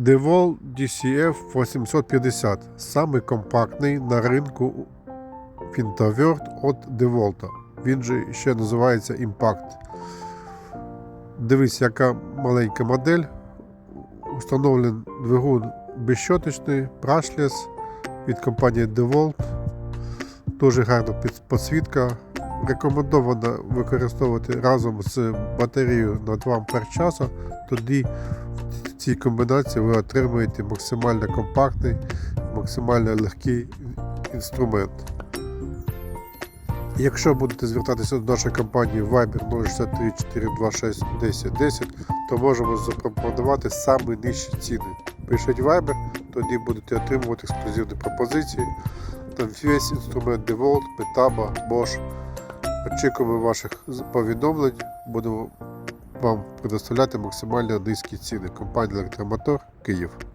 DeWalt DCF 850 самий компактний на ринку фінтоверт від DeWalt. Він же ще називається Impact. Дивись, яка маленька модель. Установлений двигун безщоточний, brushless від компанії DeWalt. Дуже гарна під- підсвітка. Рекомендовано використовувати разом з батареєю на 2 Ампер часу. Тоді цій комбінації ви отримуєте максимально компактний, максимально легкий інструмент. Якщо будете звертатися до нашої компанії Viber 063 426 10 10, то можемо запропонувати саме нижчі ціни. Пишіть Viber, тоді будете отримувати ексклюзивні пропозиції. Там весь інструмент DeWalt, Metaba, Bosch. Очікуємо ваших повідомлень. Будемо вам предоставляти максимально низькі ціни. Компанія Електромотор Київ.